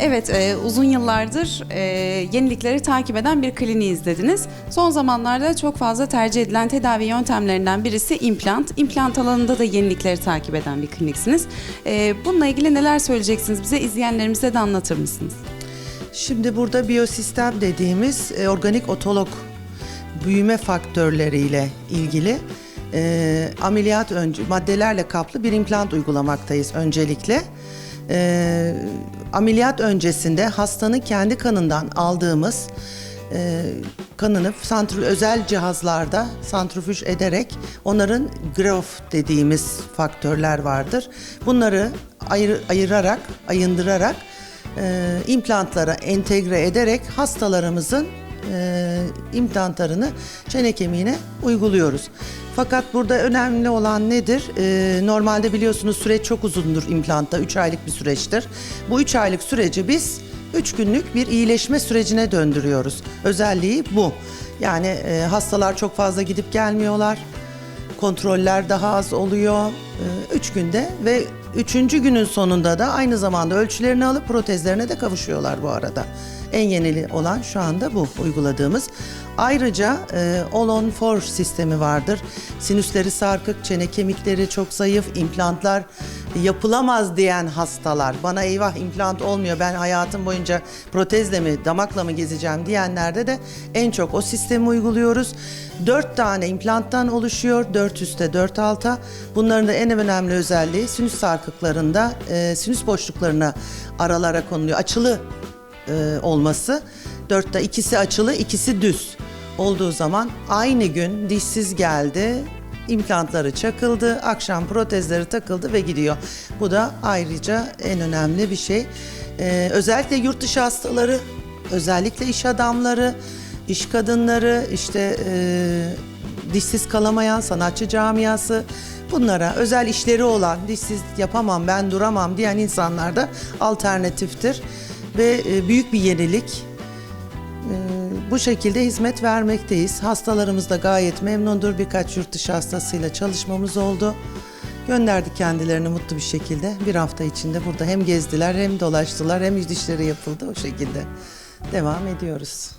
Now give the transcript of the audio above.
Evet, e, uzun yıllardır e, yenilikleri takip eden bir kliniği izlediniz. Son zamanlarda çok fazla tercih edilen tedavi yöntemlerinden birisi implant. İmplant alanında da yenilikleri takip eden bir kliniksiniz. E, bununla ilgili neler söyleyeceksiniz bize, izleyenlerimize de anlatır mısınız? Şimdi burada biyosistem dediğimiz e, organik otolog büyüme faktörleriyle ilgili e, ameliyat önce maddelerle kaplı bir implant uygulamaktayız öncelikle. E, ameliyat öncesinde hastanın kendi kanından aldığımız e, kanını santr özel cihazlarda santrifüj ederek onların growth dediğimiz faktörler vardır. Bunları ayır, ayırarak, ayındırarak e, implantlara entegre ederek hastalarımızın e, implantlarını çene kemiğine uyguluyoruz. Fakat burada önemli olan nedir? E, normalde biliyorsunuz süreç çok uzundur implantta, 3 aylık bir süreçtir. Bu 3 aylık süreci biz 3 günlük bir iyileşme sürecine döndürüyoruz. Özelliği bu. Yani e, hastalar çok fazla gidip gelmiyorlar kontroller daha az oluyor. 3 günde ve üçüncü günün sonunda da aynı zamanda ölçülerini alıp protezlerine de kavuşuyorlar bu arada. En yenili olan şu anda bu uyguladığımız. Ayrıca e, All on sistemi vardır. Sinüsleri sarkık, çene kemikleri çok zayıf, implantlar yapılamaz diyen hastalar, bana eyvah implant olmuyor ben hayatım boyunca protezle mi, damakla mı gezeceğim diyenlerde de en çok o sistemi uyguluyoruz. Dört tane implanttan oluşuyor, dört üstte, dört alta. Bunların da en önemli özelliği sinüs sarkıklarında, e, sinüs boşluklarına aralara konuluyor. Açılı e, olması. Dörtte ikisi açılı, ikisi düz olduğu zaman aynı gün dişsiz geldi, implantları çakıldı, akşam protezleri takıldı ve gidiyor. Bu da ayrıca en önemli bir şey. Ee, özellikle yurt dışı hastaları, özellikle iş adamları, iş kadınları, işte e, dişsiz kalamayan sanatçı camiası bunlara özel işleri olan dişsiz yapamam ben duramam diyen insanlar da alternatiftir ve e, büyük bir yenilik. Ee, bu şekilde hizmet vermekteyiz. Hastalarımız da gayet memnundur. Birkaç yurt dışı hastasıyla çalışmamız oldu. Gönderdik kendilerini mutlu bir şekilde. Bir hafta içinde burada hem gezdiler hem dolaştılar hem dişleri yapıldı o şekilde. Devam ediyoruz.